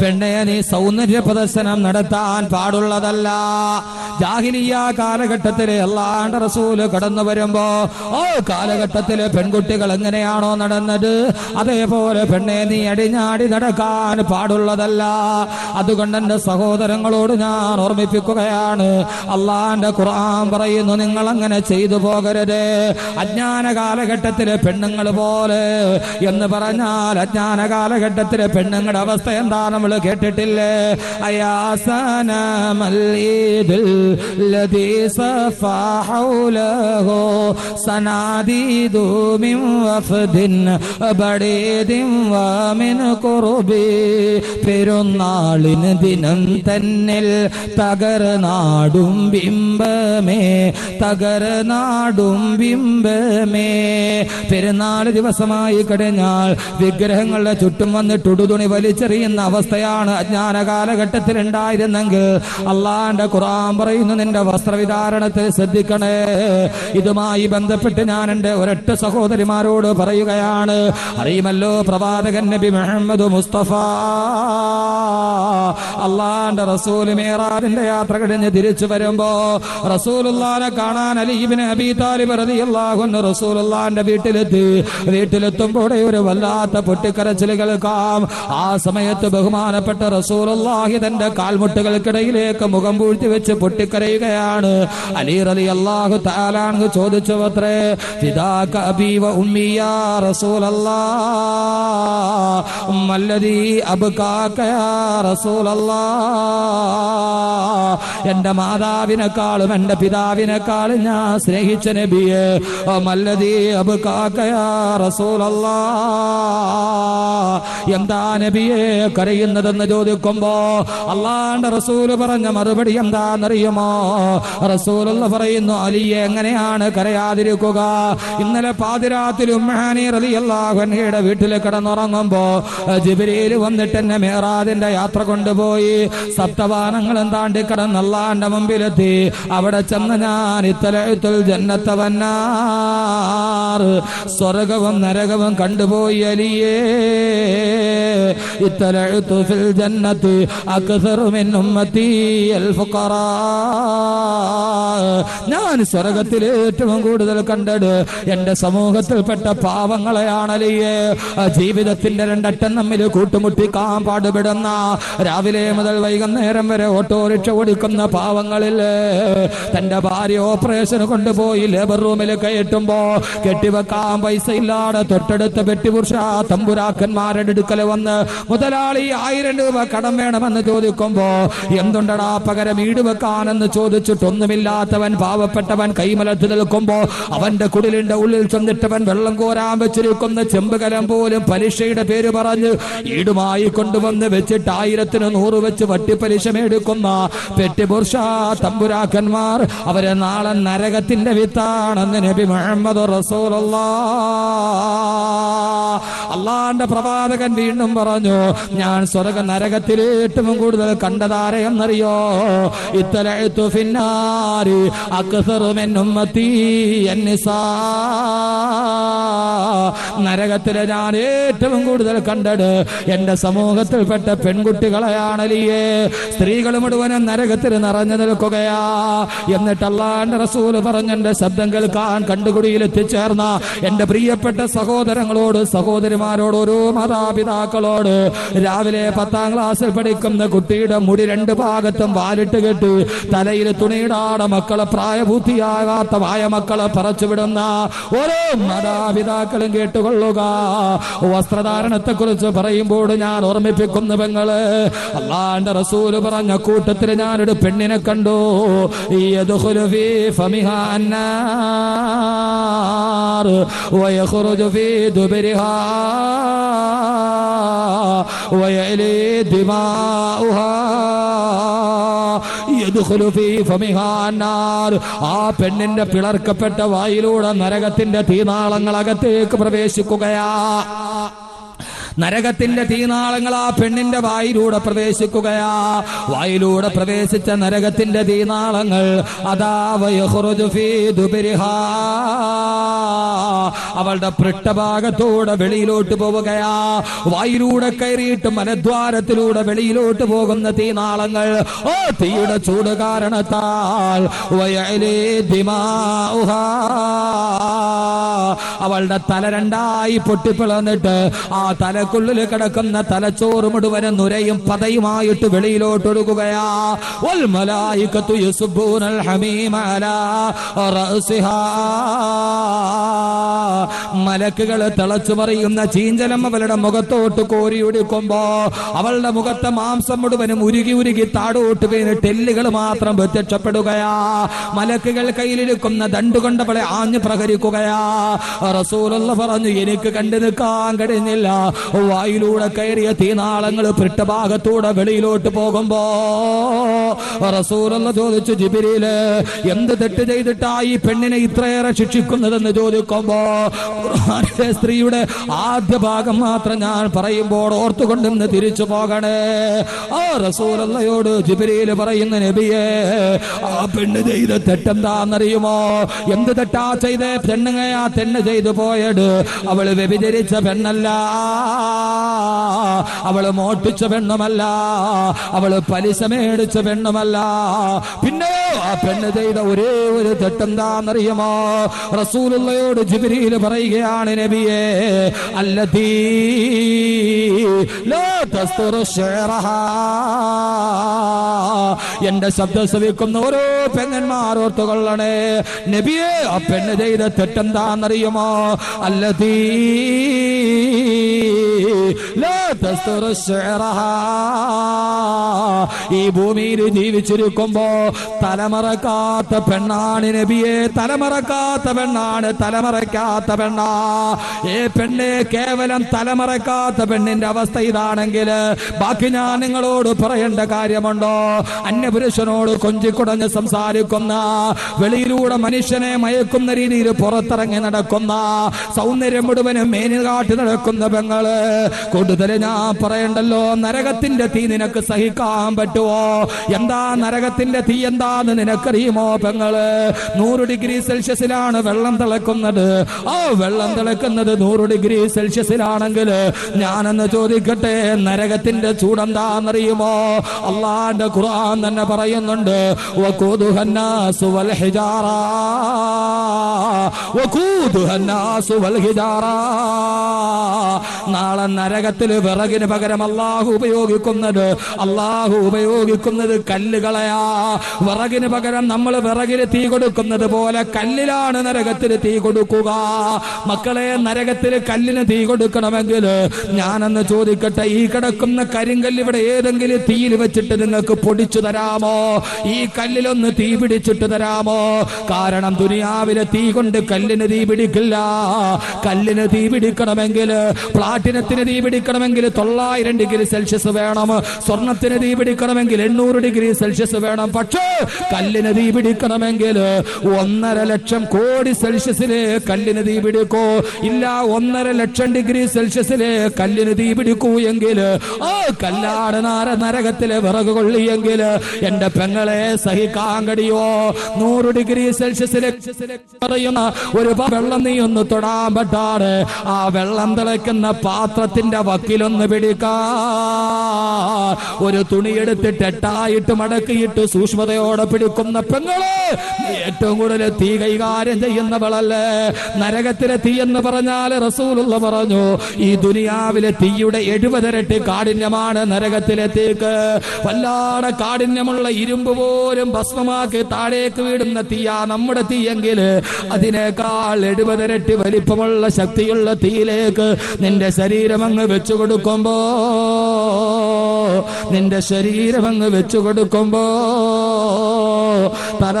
പെണ്ണെ നീ സൗന്ദര്യ പ്രദർശനം നടത്താൻ പാടുള്ളതല്ല. ജാഹിലിയ കാലഘട്ടത്തിലെ അല്ലാണ്ട് റസൂൽ കടന്നു വരുമ്പോ ഓ കാലഘട്ടത്തിലെ പെൺകുട്ടികൾ എങ്ങനെയാണോ നടന്നത്? അതേപോലെ പെണ്ണെ നീ അടിഞ്ഞാടി നടക്കാൻ പാടുള്ളതല്ല. അതുകൊണ്ട് എന്റെ സഹോദരങ്ങളോട് ഞാൻ ഓർമ്മിപ്പിക്കുകയാണ് അള്ളാന്റെ ഖുർആൻ പറയുന്നു നിങ്ങൾ അങ്ങനെ ചെയ്തു പോകരുത്. അജ്ഞാന കാലഘട്ടത്തിലെ പെണ്ണുങ്ങൾ പോലെ എന്ന് പറഞ്ഞാൽ അജ്ഞാന കാലഘട്ടത്തിലെ പെണ്ണുങ്ങളുടെ അവസ്ഥ എന്താ? നമ്മൾ കേട്ടിട്ടില്ലേ. പെരുന്നാളിന് ദിനം തന്നിൽ തകർനാടും ബിംബമേ തകർനാടും ബിംബമേ. പെരുന്നാൾ ദിവസമായി കഴിഞ്ഞാൽ വിഗ്രഹങ്ങളുടെ ചുറ്റും വന്നിട്ടുടുതുണി വലിച്ചെറിയുന്ന വലിച്ചെറിയുന്ന അവസ്ഥയാണ് അജ്ഞാന കാലഘട്ടത്തിൽ ഉണ്ടായിരുന്നെങ്കിൽ അള്ളാന്റെ ഖുറാൻ പറയുന്നു നിന്റെ വസ്ത്രവിധാരണത്തിൽ ശ്രദ്ധിക്കണേ. ഇതുമായി ബന്ധപ്പെട്ട് ഞാൻ എന്റെ ഒരൊറ്റ സഹോദരിമാരോട് പറയുകയാണ് അറിയുമല്ലോ പ്രവാചകൻ നബി മുഹമ്മദ് മുസ്തഫ. അള്ളാന്റെ റസൂൽ മേറാദിന്റെ യാത്ര കഴിഞ്ഞ് തിരിച്ചു വരുമ്പോ റസൂലുല്ലാനെ കാണാൻ അലീബിന് അബി താലിബ് റതിയല്ലാഹുന്ന് റസൂലുല്ലാന്റെ വീട്ടിലെത്തി. വീട്ടിലെത്തുമ്പോഴേ ഒരു വല്ലാത്ത പൊട്ടിക്കരച്ചിൽ കേൾക്കാം ആ സമയത്ത് ബഹുമാനപ്പെട്ട റസൂലുള്ളാഹി തന്റെ കാൽമുട്ടുകൾക്കിടയിലേക്ക് മുഖം പൂഴ്ത്തി വെച്ച് പൊട്ടിക്കരയുകയാണ്. അലി റളിയല്ലാഹു തആലാൻഹു ചോദിച്ചു അത്രേ ഫിദാക അബീ വ ഉമ്മി യാ റസൂലല്ലാഹ് യാ റസൂലല്ലാഹ്. എന്റെ മാതാവിനെക്കാളും എന്റെ പിതാവിനെക്കാളും ഞാൻ സ്നേഹിച്ച നബിയെ മല്ലതി അബ്കാക യാ റസൂലല്ലാ എന്താ നബിയെ കരയുന്നതെന്ന് ചോദിക്കുമ്പോ അള്ളാന്റെ റസൂൽ പറഞ്ഞ മറുപടി എന്താണെന്നറിയുമോ? റസൂൽ പറയുന്നു അലിയെ എങ്ങനെയാണ് കരയാതിരിക്കുക? ഇന്നലെ പാതിരാത്തിൽ ഉമ്മഹാനി റളിയല്ലാഹുഅൻഹയുടെ വീട്ടിൽ കിടന്നുറങ്ങുമ്പോ ജിബ്രീൽ വന്നിട്ട് എന്നെ മേറാദിന്റെ യാത്ര കൊണ്ടുപോയി. സപ്തവാനങ്ങളും താണ്ടി കിടന്ന് അള്ളാന്റെ മുമ്പിലെത്തി. അവിടെ ചെന്ന് ഞാൻ ഇത്തലത്തിൽ ജന്നത്തവന്നാർ സ്വർഗവും നരകവും കണ്ടുപോയി അലിയേ. ഇത്തലത്തു في الجنة أكثر من أمتي الفقراء. ഞാൻ സ്വർഗത്തിൽ ഏറ്റവും കൂടുതൽ കണ്ടത് എന്റെ സമൂഹത്തിൽപ്പെട്ട പാവങ്ങളെയാണല്ലേ. ജീവിതത്തിന്റെ രണ്ടറ്റം തമ്മിൽ കൂട്ടുമുട്ടിക്കാൻ പാടുപെടുന്ന രാവിലെ മുതൽ വൈകുന്നേരം വരെ ഓട്ടോറിക്ഷ ഓടിക്കുന്ന പാവങ്ങളില്ലേ തന്റെ ഭാര്യ ഓപ്പറേഷൻ കൊണ്ടുപോയി ലേബർ റൂമിൽ കയറ്റുമ്പോ കെട്ടിവെക്കാൻ പൈസ ഇല്ലാതെ തൊട്ടടുത്ത പെട്ടിപുരുഷ തമ്പുരാക്കന്മാരുടെ അടുക്കൽ വന്ന് മുതലാളി ആയിരം രൂപ കടം വേണമെന്ന് ചോദിക്കുമ്പോ എന്തുണ്ടടാ പകരം ഈട് വെക്കാനെന്ന് ചോദിച്ചിട്ടൊന്നുമില്ലാത്തവൻ പാവപ്പെട്ടവൻ കൈമലത്ത് നിൽക്കുമ്പോ അവന്റെ കുടിലിന്റെ ഉള്ളിൽ ചെന്നിട്ടവൻ വെള്ളം കോരാൻ വെച്ചിരിക്കുന്ന. ചെമ്പുകലം പോലും പലിശയുടെ പേര് പറഞ്ഞ് ഈടുമായി കൊണ്ടുവന്ന് വെച്ചിട്ട് ആയിരത്തിന് നൂറ് വെച്ച് വട്ടിപ്പലിശ മേടിക്കുന്ന പെട്ടിപുർഷ തമ്പുരാക്കന്മാർ അവരെ നാളെ നരകത്തിന്റെ വിത്താണെന്ന് നബി മുഹമ്മദ് റസൂലുള്ള. അള്ളാന്റെ പ്രവാചകൻ വീണ്ടും പറഞ്ഞു ഞാൻ സ്വർഗ നരകത്തിൽ ഏറ്റവും കൂടുതൽ കണ്ടതാരയെന്നറിയോ ഇത്തലത്തു നരകത്തിലെ ഞാൻ ഏറ്റവും കൂടുതൽ കണ്ടത് എന്റെ സമൂഹത്തിൽപ്പെട്ട പെൺകുട്ടികളെയാണലിയേ. സ്ത്രീകൾ മുഴുവനും നരകത്തിൽ നിറഞ്ഞു നിൽക്കുകയാ. എന്നിട്ട് അള്ളാന്റെ റസൂൽ പറഞ്ഞെന്റെ ശബ്ദം കേൾക്കാൻ കണ്ടുകുടിയിൽ എത്തിച്ചേർന്ന എന്റെ പ്രിയപ്പെട്ട സഹോദരങ്ങളോട് സഹോദരിമാരോട് ഓരോ മാതാപിതാക്കളോട് രാവിലെ പത്താം ക്ലാസ്സിൽ പഠിക്കുന്ന കുട്ടിയുടെ മുടി രണ്ട് ഭാഗത്തും വാലിട്ട് കെട്ടി തലയിൽ തുണിയിടാട മക്കളെ പ്രായപൂർത്തിയാകാത്ത വായ മക്കളെ പറച്ചുവിടുന്ന ഓരോ മാതാപിതാക്കളും കേട്ടുകൊള്ളുക. വസ്ത്രധാരണത്തെ കുറിച്ച് പറയുമ്പോൾ ഞാൻ ഓർമ്മിപ്പിക്കുന്നു പെങ്ങൾ. അള്ളാന്റെ റസൂൽ പറഞ്ഞ കൂട്ടത്തിൽ ഞാനൊരു പെണ്ണിനെ കണ്ടു. ഈ ഫമിഹാന്നാ ഫമിഹാ النار ويخرج في دبرها ويلي دماؤها യദ്ഖുലു ഫീ ഫമിഹാ النار. ആ പെണ്ണിന്റെ പിളർക്കപ്പെട്ട വായിലൂടെ നരകത്തിന്റെ തീനാളങ്ങൾ അകത്തേക്ക് പ്രവേശിക്കുകയാ നരകത്തിന്റെ തീനാളങ്ങൾ ആ പെണ്ണിന്റെ വായിലൂടെ പ്രവേശിക്കുകയാ വായിലൂടെ പ്രവേശിച്ച നരകത്തിന്റെ തീനാളങ്ങൾ. അവളുടെ പൃഷ്ഠഭാഗത്തൂടെ വെളിയിലോട്ട് പോവുകയാ വായിലൂടെ കയറിയിട്ട് മലദ്വാരത്തിലൂടെ വെളിയിലോട്ട് പോകുന്ന തീനാളങ്ങൾ ഓ തീയുടെ ചൂട് കാരണത്താൽ. അവളുടെ തല രണ്ടായി പൊട്ടിപ്പിളന്നിട്ട് ആ തലക്കുള്ളിൽ കിടക്കുന്ന തലച്ചോറ് മുഴുവനും നുരയും പതയുമായിട്ട് വെളിയിലോട്ട് ഒഴുകുകയാ വൽ മലായികത്തു യസുബ്ബൂനൽ ഹമീമ അലാ റഅസിഹാ. മലക്കുകൾ തിളച്ചു മറിയുന്ന ചീഞ്ചലം അവളുടെ മുഖത്തോട്ട് കോരിയൊടുക്കുമ്പോ അവളുടെ മുഖത്തെ മാംസം മുഴുവനും ഉരുകി ഉരുകി താടോട്ട് പേര് ടെല്ലുകൾ മാത്രം പ്രത്യക്ഷപ്പെടുകയാ. മലക്കുകൾ കയ്യിലിരിക്കുന്ന ദണ്ടുകൊണ്ട് അവളെ ആഞ്ഞു പ്രഹരിക്കുകയാ. റസൂലുള്ള പറഞ്ഞു എനിക്ക് കണ്ടു നിൽക്കാൻ കഴിഞ്ഞില്ല. വായിലൂടെ കയറിയ തീനാളങ്ങൾ പൃഷ്ഠഭാഗത്തൂടെ വെളിയിലോട്ട് പോകുമ്പോ റസൂലുള്ള ചോദിച്ചു ജിബിരിയിൽ എന്ത് തെറ്റ് ചെയ്തിട്ടാ ഈ പെണ്ണിനെ ഇത്രയേറെ ശിക്ഷിക്കുന്നതെന്ന് ചോദിക്കുമ്പോ സ്ത്രീയുടെ ആദ്യ ഭാഗം മാത്രം ഞാൻ പറയുമ്പോൾ ഓർത്തുകൊണ്ടിന്ന് തിരിച്ചു പോകണേ. ആ റസൂലയോട് ജിബിരിയിൽ പറയുന്ന നബിയെ ആ പെണ്ണ് ചെയ്ത തെറ്റെന്താന്നറിയുമോ എന്ത് തെറ്റാ ചെയ്തേ? പെണ്ണുങ്ങയാ തെന്ന് ചെയ്തു പോയത്. അവൾ വ്യഭിചരിച്ച പെണ്ണല്ല. അവൾ മോട്ടിച്ച പെണ്ണുമല്ല അവൾ പലിശ മേടിച്ച പെണ്ണുമല്ല. പിന്നെ ആ പെണ്ണ് ചെയ്ത ഒരേ ഒരു തെട്ടെന്താന്നറിയുമോ റസൂലുള്ളയോട് ജിബിരിയിൽ പറയുകയാണ് നബിയെ അല്ലതീ. എന്റെ ശബ്ദം ശ്രവിക്കുന്ന ഓരോ പെങ്ങന്മാർ ഓർത്തുകൊള്ളണേ. നബിയെ ആ പെണ്ണ് ചെയ്ത തെറ്റെന്താന്നറിയുമോ അല്ലതീ لا ഈ ഭൂമിയിൽ ജീവിച്ചിരിക്കുമ്പോ തലമറക്കാത്ത പെണ്ണാണ് നബിയെ തലമറക്കാത്ത പെണ്ണാണ് തലമറക്കാത്ത പെണ്ണാ. ഏ പെണ്ണെ കേവലം തലമറക്കാത്ത പെണ്ണിന്റെ അവസ്ഥ ഇതാണെങ്കിൽ ബാക്കി ഞാൻ നിങ്ങളോട് പറയേണ്ട കാര്യമുണ്ടോ? അന്യപുരുഷനോട് കൊഞ്ചിക്കുടഞ്ഞ് സംസാരിക്കുന്ന വെളിയിലൂടെ മനുഷ്യനെ മയക്കുന്ന രീതിയിൽ പുറത്തിറങ്ങി നടക്കുന്ന സൗന്ദര്യം മുഴുവനും മേനിൽ കാട്ടി നടക്കുന്ന പെങ്ങൾ കൂടുതൽ ഞാൻ പറയണ്ടല്ലോ? നരകത്തിന്റെ തീ നിനക്ക് സഹിക്കാൻ പറ്റുമോ എന്താ നരകത്തിന്റെ തീ എന്താന്ന് നിനക്കറിയുമോ പെങ്ങൾ? നൂറ് ഡിഗ്രി സെൽഷ്യസിലാണ് വെള്ളം തിളക്കുന്നത്. ആ വെള്ളം തിളക്കുന്നത് നൂറ് ഡിഗ്രി സെൽഷ്യസിലാണെങ്കിൽ ഞാനെന്ന് ചോദിക്കട്ടെ നരകത്തിന്റെ ചൂടെന്താന്നറിയുമോ? അള്ളാന്റെ ഖുർആൻ തന്നെ പറയുന്നുണ്ട് നാളെ നരകത്തിൽ വിറകിന് പകരം അള്ളാഹു ഉപയോഗിക്കുന്നത് അള്ളാഹു ഉപയോഗിക്കുന്നത് കല്ലുകളയാ. വിറകിന് പകരം നമ്മൾ വിറകിന് തീ കൊടുക്കുന്നത് പോലെ കല്ലിലാണ് നരകത്തിൽ തീ കൊടുക്കുക. മക്കളെ നരകത്തിൽ കല്ലിന് തീ കൊടുക്കണമെങ്കിൽ ഞാനെന്ന് ചോദിക്കട്ടെ ഈ കിടക്കുന്ന കരിങ്കല്ല് ഇവിടെ ഏതെങ്കിലും തീയിൽ വെച്ചിട്ട് നിങ്ങൾക്ക് പൊടിച്ചു തരാമോ? ഈ കല്ലിലൊന്ന് തീ പിടിച്ചിട്ട് തരാമോ? കാരണം ദുനിയാവിലെ തീ കൊണ്ട് കല്ലിന് തീ പിടിക്കില്ല. കല്ലിന് തീ പിടിക്കണമെങ്കിൽ പ്ലാറ്റിനത്തിന് തീ പിടിക്കണമെങ്കിൽ തൊള്ളായിരം ഡിഗ്രി സെൽഷ്യസ് വേണം. സ്വർണത്തിന് തീ പിടിക്കണമെങ്കിൽ എണ്ണൂറ് ഡിഗ്രി സെൽഷ്യസ് വേണം. പക്ഷേ കല്ലിന് തീ പിടിക്കണമെങ്കിൽ ഒന്നര ലക്ഷം കോടി സെൽഷ്യസിൽ കല്ലിന് തീ പിടിക്കൂ. ഇല്ല ഒന്നര ലക്ഷം ഡിഗ്രി സെൽഷ്യസിൽ കല്ലിന് തീ പിടിക്കൂ എങ്കിൽ ആ കല്ലാണ് നാര നരകത്തിലെ വിറക് കൊള്ളിയെങ്കിൽ എന്റെ പെങ്ങളെ സഹിക്കാൻ കഴിയോ നൂറ് ഡിഗ്രി സെൽഷ്യസിലെ പറയുന്ന ഒരു വെള്ളം നീ ഒന്ന് തൊടാൻ പറ്റാറ് ആ വെള്ളം തിളയ്ക്കുന്ന പാത്രത്തിന്റെ വക്കിലൊന്ന് പിടിക്കാ. ഒരു തുണിയെടുത്തിട്ട് എട്ടായിട്ട് മടക്കിയിട്ട് സൂക്ഷ്മതയോടെ പിടിക്കുന്ന പെങ്ങൾ ഏറ്റവും കൂടുതൽ തീ കൈകാര്യം ചെയ്യുന്നവളല്ലേ? നരകത്തിലെ തീ എന്ന് പറഞ്ഞാൽ റസൂലുള്ള പറഞ്ഞു ഈ ദുനിയാവിലെ തീയുടെ എഴുപതിരട്ടി കാഠിന്യമാണ് നരകത്തിലെ തീക്ക് വല്ലാതെ കാഠിന്യമുള്ള ഇരുമ്പ് പോലും ഭസ്മമാക്കി താഴേക്ക് വീടുന്ന തീയാ നമ്മുടെ തീയെങ്കിൽ. അതിനേക്കാൾ എഴുപതിരട്ടി വലിപ്പമുള്ള ശക്തിയുള്ള തീയിലേക്ക് നിന്റെ ശരീരം അങ്ങ് വെച്ചു കൊടുക്കുമ്പോ നിന്റെ ശരീരം അങ്ങ് വെച്ചു കൊടുക്കുമ്പോ തല